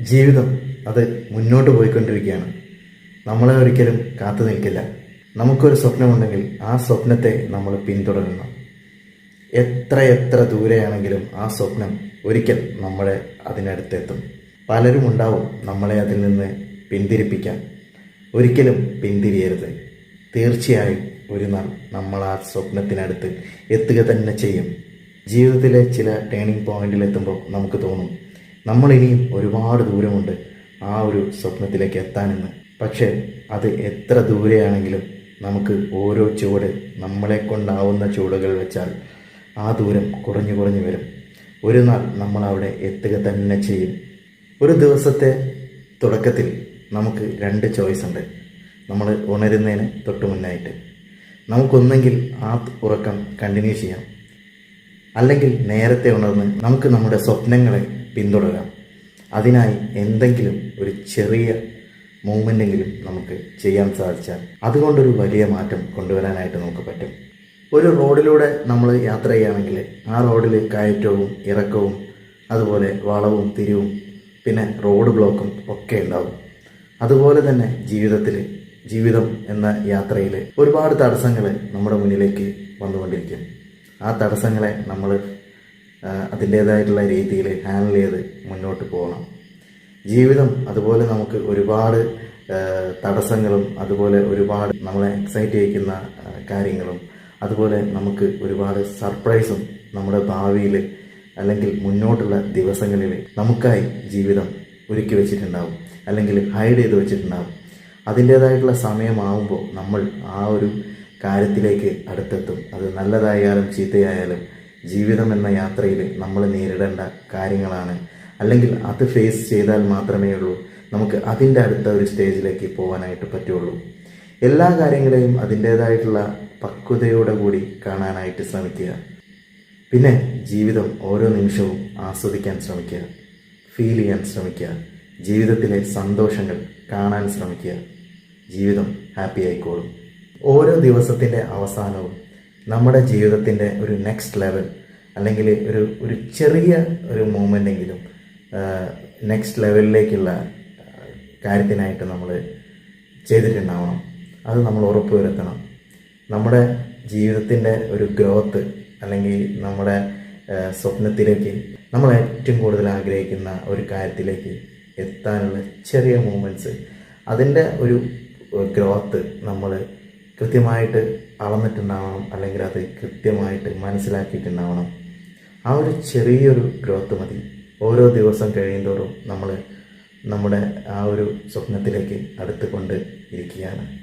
ജീവിതം അത് മുന്നോട്ട് പോയിക്കൊണ്ടിരിക്കുകയാണ്. നമ്മളെ ഒരിക്കലും കാത്തു നിൽക്കില്ല. നമുക്കൊരു സ്വപ്നമുണ്ടെങ്കിൽ ആ സ്വപ്നത്തെ നമ്മൾ പിന്തുടരണം. എത്ര എത്ര ദൂരെയാണെങ്കിലും ആ സ്വപ്നം ഒരിക്കൽ നമ്മളെ അതിനടുത്തെത്തും. പലരും ഉണ്ടാവും നമ്മളെ അതിൽ നിന്ന് പിന്തിരിപ്പിക്കാൻ. ഒരിക്കലും പിന്തിരിയരുത്. തീർച്ചയായും ഒരു നാൾ നമ്മൾ ആ സ്വപ്നത്തിനടുത്ത് എത്തുക തന്നെ ചെയ്യും. ജീവിതത്തിലെ ചില ടേണിംഗ് പോയിന്റിൽ എത്തുമ്പോൾ നമുക്ക് തോന്നും നമ്മൾ ഇനിയും ഒരുപാട് ദൂരമുണ്ട് ആ ഒരു സ്വപ്നത്തിലേക്ക് എത്താനെന്ന്. പക്ഷേ അത് എത്ര ദൂരെയാണെങ്കിലും നമുക്ക് ഓരോ ചുവട് നമ്മളെ കൊണ്ടാവുന്ന ചുവടുകൾ വെച്ചാൽ ആ ദൂരം കുറഞ്ഞു കുറഞ്ഞു വരും. ഒരു നാൾ നമ്മൾ അവിടെ എത്തുക തന്നെ ചെയ്യും. ഒരു ദിവസത്തെ തുടക്കത്തിൽ നമുക്ക് രണ്ട് ചോയ്സ് ഉണ്ട്. നമ്മൾ ഉണരുന്നതിന് തൊട്ട് മുന്നായിട്ട്. നമുക്കൊന്നെങ്കിൽ ആ ഉറക്കം കണ്ടിന്യൂ ചെയ്യാം. അല്ലെങ്കിൽ നേരത്തെ ഉണർന്ന് നമുക്ക് നമ്മുടെ സ്വപ്നങ്ങളെ പിന്തുടരാം അതിനായി എന്തെങ്കിലും ഒരു ചെറിയ മൂവ്മെന്റെങ്കിലും നമുക്ക് ചെയ്യാൻ സാധിച്ചാൽ അതുകൊണ്ടൊരു വലിയ മാറ്റം കൊണ്ടുവരാനായിട്ട് നമുക്ക് പറ്റും. ഒരു റോഡിലൂടെ നമ്മൾ യാത്ര ചെയ്യുകയാണെങ്കിൽ ആ റോഡിൽ കയറ്റവും ഇറക്കവും അതുപോലെ വളവും തിരിവും പിന്നെ റോഡ് ബ്ലോക്കും ഒക്കെ ഉണ്ടാവും അതുപോലെ തന്നെ ജീവിതത്തിൽ ജീവിതം എന്ന യാത്രയിൽ ഒരുപാട് തടസ്സങ്ങൾ നമ്മുടെ മുന്നിലേക്ക് വന്നുകൊണ്ടിരിക്കും. ആ തടസ്സങ്ങളെ നമ്മൾ അതിന്റേതായിട്ടുള്ള രീതിയിൽ ഹാൻഡിൽ ചെയ്ത് മുന്നോട്ട് പോകണം. ജീവിതം അതുപോലെ നമുക്ക് ഒരുപാട് തടസ്സങ്ങളും അതുപോലെ ഒരുപാട് നമ്മളെ എക്സൈറ്റ് ചെയ്യിക്കുന്ന കാര്യങ്ങളും അതുപോലെ നമുക്ക് ഒരുപാട് സർപ്രൈസും നമ്മുടെ ഭാവിയിൽ അല്ലെങ്കിൽ മുന്നോട്ടുള്ള ദിവസങ്ങളിൽ നമുക്കായി ജീവിതം ഒരുക്കി വെച്ചിട്ടുണ്ടാവും അല്ലെങ്കിൽ ഹൈഡ് ചെയ്ത് വെച്ചിട്ടുണ്ടാവും. അതിന്റേതായിട്ടുള്ള സമയമാവുമ്പോൾ നമ്മൾ ആ ഒരു കാര്യത്തിലേക്ക് അടുത്തെത്തും. അത് നല്ലതായാലും ചീത്തയായാലും ജീവിതം എന്ന യാത്രയിൽ നമ്മൾ നേരിടേണ്ട കാര്യങ്ങളാണ്. അല്ലെങ്കിൽ അത് ഫേസ് ചെയ്താൽ മാത്രമേ ഉള്ളൂ. നമുക്ക് അതിന്റെ അടുത്ത ഒരു സ്റ്റേജിലേക്ക് പോകാനായിട്ട് പറ്റുള്ളൂ. എല്ലാ കാര്യങ്ങളെയും അതിന്റേതായിട്ടുള്ള പക്വതയോടെ കൂടി കാണാനായിട്ട് ശ്രമിക്കുക. പിന്നെ ജീവിതം ഓരോ നിമിഷവും ആസ്വദിക്കാൻ ശ്രമിക്കുക. ഫീൽ ചെയ്യാൻ ശ്രമിക്കുക. ജീവിതത്തിലെ സന്തോഷങ്ങൾ കാണാൻ ശ്രമിക്കുക. ജീവിതം ഹാപ്പി ആയിക്കോളും. ഓരോ ദിവസത്തിന്റെ അവസാനവും നമ്മുടെ ജീവിതത്തിന്റെ ഒരു നെക്സ്റ്റ് ലെവൽ അല്ലെങ്കിൽ ഒരു ഒരു ചെറിയ ഒരു മൂമെന്റെങ്കിലും നെക്സ്റ്റ് ലെവലിലേക്കുള്ള കാര്യത്തിനായിട്ട് നമ്മൾ ചെയ്തിട്ടുണ്ടാവണം. അത് നമ്മൾ ഉറപ്പുവരുത്തണം. നമ്മുടെ ജീവിതത്തിന്റെ ഒരു ഗ്രോത്ത് അല്ലെങ്കിൽ നമ്മുടെ സ്വപ്നത്തിലേക്ക് നമ്മൾ ഏറ്റവും കൂടുതൽ ആഗ്രഹിക്കുന്ന ഒരു കാര്യത്തിലേക്ക് എത്താനുള്ള ചെറിയ മൂമെന്റ്സ് അതിന്റെ ഒരു ഗ്രോത്ത് നമ്മൾ കൃത്യമായിട്ട് അളന്നിട്ടുണ്ടാവണം അല്ലെങ്കിൽ അത് കൃത്യമായിട്ട് മനസ്സിലാക്കിയിട്ടുണ്ടാവണം. ആ ഒരു ചെറിയൊരു ഗ്രോത്ത് മതി. ഓരോ ദിവസം കഴിയുന്തോറും നമ്മൾ നമ്മുടെ ആ ഒരു സ്വപ്നത്തിലേക്ക് അടുത്തുകൊണ്ട് ഇരിക്കുകയാണ്.